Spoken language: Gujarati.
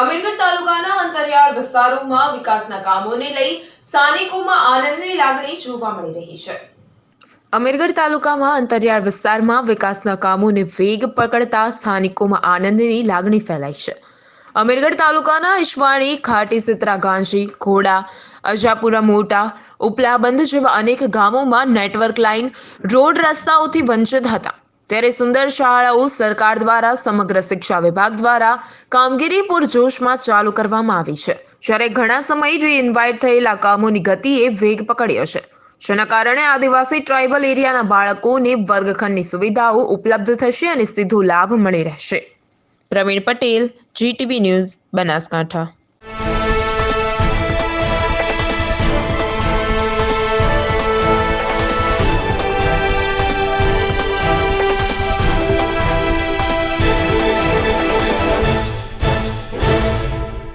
અમીરગઢ તાલુકાના અંતરિયાળ વિસ્તારોમાં વિકાસના કામોને લઈ સ્થાનિકોમાં આનંદની લાગણી જોવા મળી રહી છે. અમીરગઢ તાલુકામાં અંતરિયાળ વિસ્તારમાં વિકાસના કામોને વેગ પકડતા સ્થાનિકોમાં આનંદની લાગણી ફેલાઈ છે. અમીરગઢ તાલુકાના ઈશ્વાણી, ખાટી, સિત્રા, ગાંજી, ઘોડા, અજાપુરા, મોટા, ઉપલાબંધ જેવા અનેક ગામોમાં નેટવર્ક લાઇન, રોડ રસ્તાઓથી વંચિત હતા. ત્યારે સુંદર શાળાઓ સરકાર દ્વારા, સમગ્ર શિક્ષા વિભાગ દ્વારા કામગીરી પૂરજોશમાં ચાલુ કરવામાં આવી છે. જ્યારે ઘણા સમય રીઇન્વાઇટ થયેલા કામોની ગતિએ વેગ પકડ્યો છે જેના કારણે આદિવાસી ટ્રાઇબલ એરિયાના બાળકોને વર્ગખંડની સુવિધાઓ ઉપલબ્ધ થશે અને સીધો લાભ મળી રહેશે. Pravin Patel GTV news, Banaskantha.